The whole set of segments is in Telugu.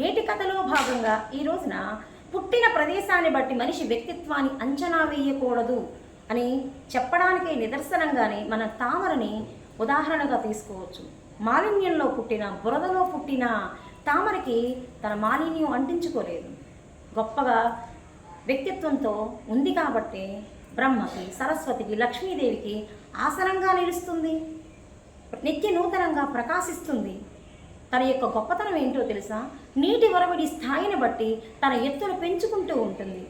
నేటి కథలో భాగంగా ఈ రోజున పుట్టిన ప్రదేశాన్ని బట్టి మనిషి వ్యక్తిత్వాన్ని అంచనా వేయకూడదు అని చెప్పడానికి నిదర్శనంగానే మన తామరని ఉదాహరణగా తీసుకోవచ్చు. మాలిన్యంలో పుట్టిన బురదలో పుట్టిన తామరకి తన మాలిన్యం అంటించుకోలేదు. గొప్పగా వ్యక్తిత్వంతో ఉంది కాబట్టి బ్రహ్మకి సరస్వతికి లక్ష్మీదేవికి ఆసనంగా నిలుస్తుంది. నిత్య నూతనంగా ప్రకాశిస్తుంది. తన యొక్క గొప్పతనం ఏంటో తెలుసా? నీటి ఒరవడి స్థాయిని బట్టి తన ఎత్తును పెంచుకుంటూ ఉంటుంది.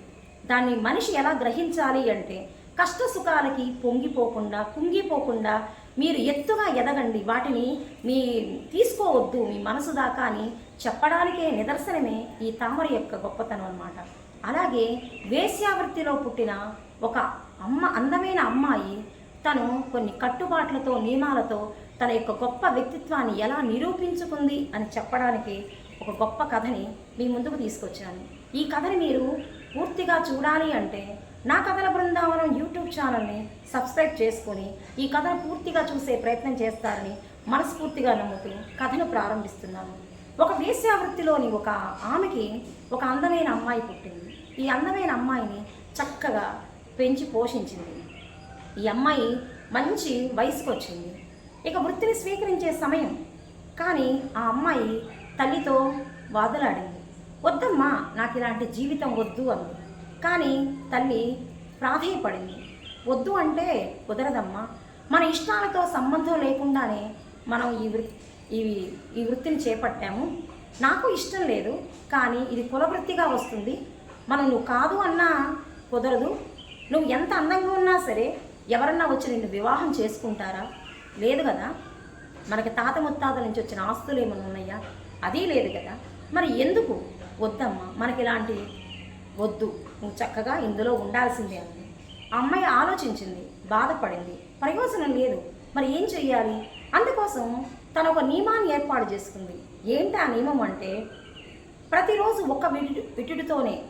దాన్ని మనిషి ఎలా గ్రహించాలి అంటే కష్ట సుఖాలకి పొంగిపోకుండా కుంగిపోకుండా మీరు ఎత్తుగా ఎదగండి. వాటిని మీ తీసుకోవద్దు మీ మనసు దాకా అని చెప్పడానికే నిదర్శనమే ఈ తామర యొక్క గొప్పతనం అనమాట అలాగే వేశ్యావృత్తిలో పుట్టిన ఒక అమ్మ అందమైన అమ్మాయి తను కొన్ని కట్టుబాట్లతో నియమాలతో తన యొక్క గొప్ప వ్యక్తిత్వాన్ని ఎలా నిరూపించుకుంది అని చెప్పడానికి ఒక గొప్ప కథని మీ ముందుకు తీసుకొచ్చాను. ఈ కథని మీరు పూర్తిగా చూడాలి అంటే నా కథల బృందావనం యూట్యూబ్ ఛానల్ని సబ్స్క్రైబ్ చేసుకొని ఈ కథను పూర్తిగా చూసే ప్రయత్నం చేస్తారని మనస్ఫూర్తిగా నమ్ముతూ కథను ప్రారంభిస్తున్నాను. ఒక వేశ్యావృత్తిలోని ఒక ఆమెకి ఒక అందమైన అమ్మాయి పుట్టింది. ఈ అందమైన అమ్మాయిని చక్కగా పెంచి పోషించింది. ఈ అమ్మాయి మంచి వయసుకు వచ్చింది ఇక వృత్తిని స్వీకరించే సమయం. కానీ ఆ అమ్మాయి తల్లితో వాదులాడింది. వద్దమ్మా నాకు ఇలాంటి జీవితం వద్దు అంది. కానీ తల్లి ప్రాధేయపడింది. వద్దు అంటే కుదరదమ్మా. మన ఇష్టాలతో సంబంధం లేకుండానే మనం ఈ వృత్తి ఈ ఈ వృత్తిని చేపట్టాము. నాకు ఇష్టం లేదు కానీ ఇది కులవృత్తిగా వస్తుంది. మనం నువ్వు కాదు అన్నా కుదరదు. నువ్వు ఎంత అందంగా ఉన్నా సరే ఎవరన్నా వచ్చి నిన్ను వివాహం చేసుకుంటారా? లేదు కదా? మనకి తాత ముత్తాతల నుంచి వచ్చిన ఆస్తులు ఏమైనా ఉన్నాయా? అది లేదు కదా. మరి ఎందుకు? వద్దమ్మా మనకి ఇలాంటి వద్దు. నువ్వు చక్కగా ఇందులో ఉండాల్సిందే అంది ఆ అమ్మాయి ఆలోచించింది బాధపడింది. ప్రయోజనం లేదు. మరి ఏం చెయ్యాలి? అందుకోసం తను ఒక నియమాన్ని ఏర్పాటు చేసుకుంది. ఏంటి ఆ నియమం అంటే ప్రతిరోజు ఒక్క విటు విటుడితోనే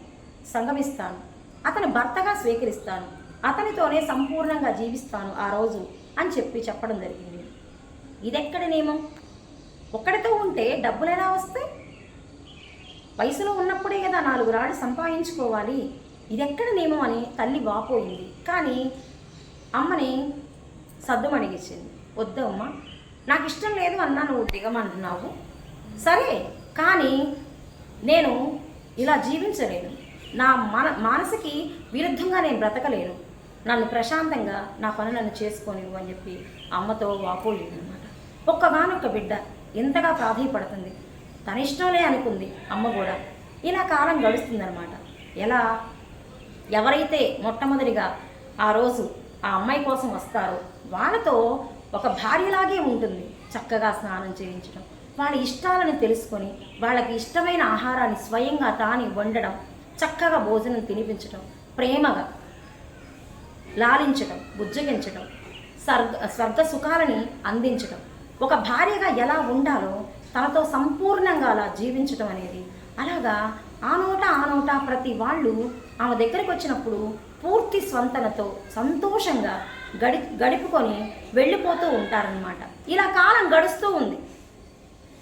సంగమిస్తాను. అతని భర్తగా స్వీకరిస్తాను. అతనితోనే సంపూర్ణంగా జీవిస్తాను ఆ రోజు అని చెప్పి చెప్పడం జరిగింది. ఇదెక్కడ నియమం? ఒక్కడితో ఉంటే డబ్బులు ఎలా వస్తాయి? వయసులో ఉన్నప్పుడే కదా నాలుగు రాళ్ళు సంపాదించుకోవాలి. ఇదెక్కడ నియమం అని తల్లి వాపోయింది. కానీ అమ్మని సద్దుమణిగించింది వద్దు అమ్మ నాకు ఇష్టం లేదు అన్నా నువ్వు దిగమంటున్నావు. సరే కానీ నేను ఇలా జీవించలేను. నా మన మానసికి విరుద్ధంగా నేను బ్రతకలేను. నన్ను ప్రశాంతంగా నా పనులను చేసుకొని అని చెప్పి అమ్మతో వాపోలేదనమాట అనమాట ఒక్కగానొక్క బిడ్డ ఎంతగా ప్రాధాయపడుతుంది? తన ఇష్టంలే అనుకుంది అమ్మ కూడా. ఇలా కాలం గడుస్తుందనమాట ఎలా? ఎవరైతే మొట్టమొదటిగా ఆ రోజు ఆ అమ్మాయి కోసం వస్తారో వాళ్ళతో ఒక భార్యలాగే ఉంటుంది చక్కగా స్నానం చేయించడం. వాళ్ళ ఇష్టాలను తెలుసుకొని వాళ్ళకి ఇష్టమైన ఆహారాన్ని స్వయంగా తాని వండడం చక్కగా భోజనం తినిపించడం ప్రేమగా. లాలించటం బుజ్జగించటం స్వర్గ స్వర్గ సుఖాలని అందించడం ఒక భార్యగా ఎలా ఉండాలో తనతో సంపూర్ణంగా అలా జీవించటం అనేది. అలాగా ఆ నోట ఆ నోట ప్రతి వాళ్ళు ఆమె దగ్గరికి వచ్చినప్పుడు పూర్తి స్వంతనతో సంతోషంగా గడి గడుపుకొని వెళ్ళిపోతూ ఉంటారనమాట ఇలా కాలం గడుస్తూ ఉంది.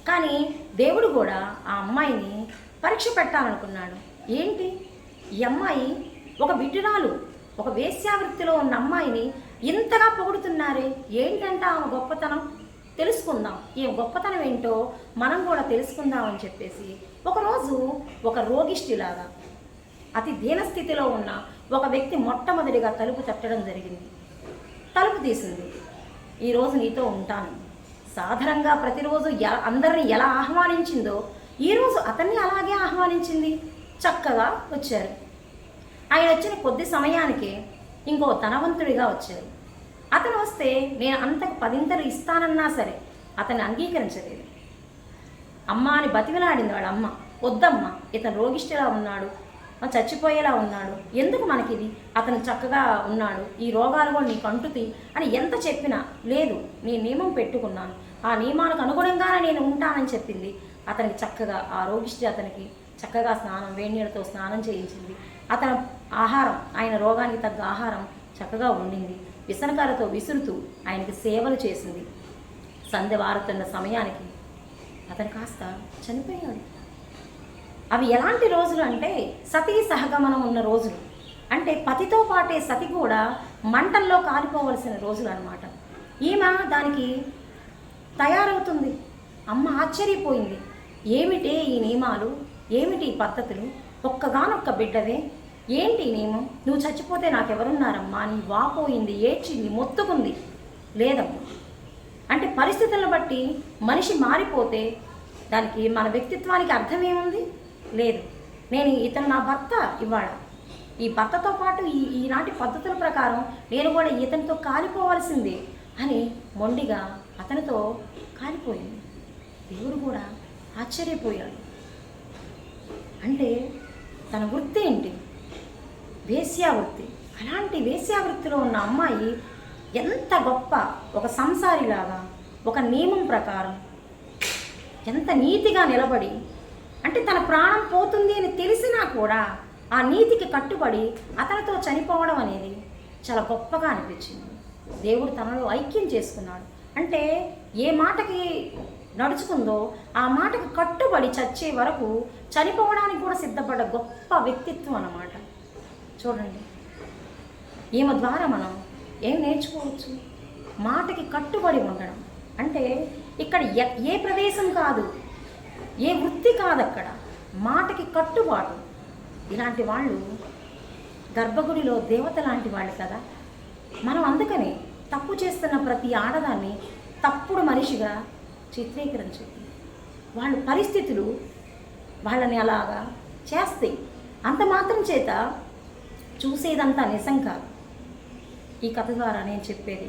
కానీ దేవుడు కూడా ఆ అమ్మాయిని పరీక్ష పెట్టాలనుకున్నాడు. ఏంటి? ఈ అమ్మాయి ఒక విటురాలు ఒక వేశ్యావృత్తిలో ఉన్న అమ్మాయిని ఇంతగా పొగుడుతున్నారే? ఏంటంటే ఆమె గొప్పతనం? తెలుసుకుందాం. ఈ గొప్పతనం ఏంటో మనం కూడా తెలుసుకుందాం అని చెప్పేసి ఒకరోజు ఒక రోగిష్టిలాగా అతి దీనస్థితిలో ఉన్న ఒక వ్యక్తి మొట్టమొదటిగా తలుపు తట్టడం జరిగింది. తలుపు తీసింది. ఈరోజు నీతో ఉంటాను. సాధారణంగా ప్రతిరోజు అందరిని ఎలా ఆహ్వానించిందో ఈరోజు అతన్ని అలాగే ఆహ్వానించింది. చక్కగా వచ్చారు. ఆయన వచ్చిన కొద్ది సమయానికి ఇంకో ధనవంతుడిగా వచ్చారు అతను వస్తే నేను అంతకు పదింతలు ఇస్తానన్నా సరే అతన్ని అంగీకరించలేదు. అమ్మ అని బతికిలాడింది వాళ్ళ అమ్మ. వద్దమ్మ ఇతను రోగిష్టిలా ఉన్నాడు. చచ్చిపోయేలా ఉన్నాడు. ఎందుకు మనకిది? అతను చక్కగా ఉన్నాడు. ఈ రోగాలు కూడా నీకు అంటుతి అని ఎంత చెప్పినా లేదు నేను నియమం పెట్టుకున్నాను. ఆ నియమాలకు అనుగుణంగానే నేను ఉంటానని చెప్పింది. అతనికి చక్కగా ఆ రోగిష్టి అతనికి చక్కగా స్నానం వేడి నీళ్ళతో స్నానం చేయించింది. అతని ఆహారం ఆయన రోగానికి తగ్గ ఆహారం చక్కగా ఉండింది విసనకాలతో విసురుతూ ఆయనకి సేవలు చేసింది. సంధ్య వారుతున్న సమయానికి అతను కాస్త చనిపోయాడు. అవి ఎలాంటి రోజులు అంటే సతీ సహగమనం ఉన్న రోజులు. అంటే పతితో పాటే సతి కూడా మంటల్లో కాలిపోవలసిన రోజులు అనమాట ఈమె దానికి తయారవుతుంది. అమ్మ ఆశ్చర్యపోయింది. ఏమిటే ఈ నియమాలు? ఏమిటి ఈ పద్ధతులు? ఒక్కగానొక్క బిడ్డవే. ఏంటి నేను నువ్వు చచ్చిపోతే నాకెవరున్నారమ్మా? నీ వాపోయింది ఏడ్చింది మొత్తుకుంది. లేదమ్మా. అంటే పరిస్థితులను బట్టి మనిషి మారిపోతే దానికి మన వ్యక్తిత్వానికి అర్థం ఏముంది లేదు. నేను ఇతను నా భర్త ఇవాళ. ఈ భర్తతో పాటు ఈ ఈనాటి పద్ధతుల ప్రకారం నేను కూడా ఇతనితో కాలిపోవాల్సిందే అని మొండిగా అతనితో కాలిపోయింది దేవుడు కూడా ఆశ్చర్యపోయాడు. అంటే తన వృత్తి ఏంటి? వేశ్యావృత్తి. అలాంటి వేశ్యావృత్తిలో ఉన్న అమ్మాయి ఎంత గొప్ప ఒక సంసారిలాగా ఒక నియమం ప్రకారం ఎంత నీతిగా నిలబడి అంటే తన ప్రాణం పోతుంది అని తెలిసినా కూడా ఆ నీతికి కట్టుబడి అతనితో చనిపోవడం అనేది చాలా గొప్పగా అనిపించింది. దేవుడు తనలో ఐక్యం చేసుకున్నాడు. అంటే ఏ మాటకి నడుచుకుందో ఆ మాటకు కట్టుబడి చచ్చే వరకు చనిపోవడానికి కూడా సిద్ధపడ్డ గొప్ప వ్యక్తిత్వం అన్నమాట. చూడండి. ఈమె ద్వారా మనం ఏం నేర్చుకోవచ్చు? మాటకి కట్టుబడి ఉండడం. అంటే ఇక్కడ ఎ- ఏ ప్రదేశం కాదు ఏ వృత్తి కాదు అక్కడ. మాటకి కట్టుబాటు. ఇలాంటి వాళ్ళు గర్భగుడిలో దేవత లాంటి వాళ్ళు కదా. మనం అందుకని తప్పు చేస్తున్న ప్రతి ఆడదాన్ని తప్పుడు మనిషిగా చిత్రీకరించింది వాళ్ళ పరిస్థితులు వాళ్ళని అలాగా చేస్తాయి. అంత మాత్రం చేత చూసేదంతా నిజం కాదు. ఈ కథ ద్వారా నేను చెప్పేది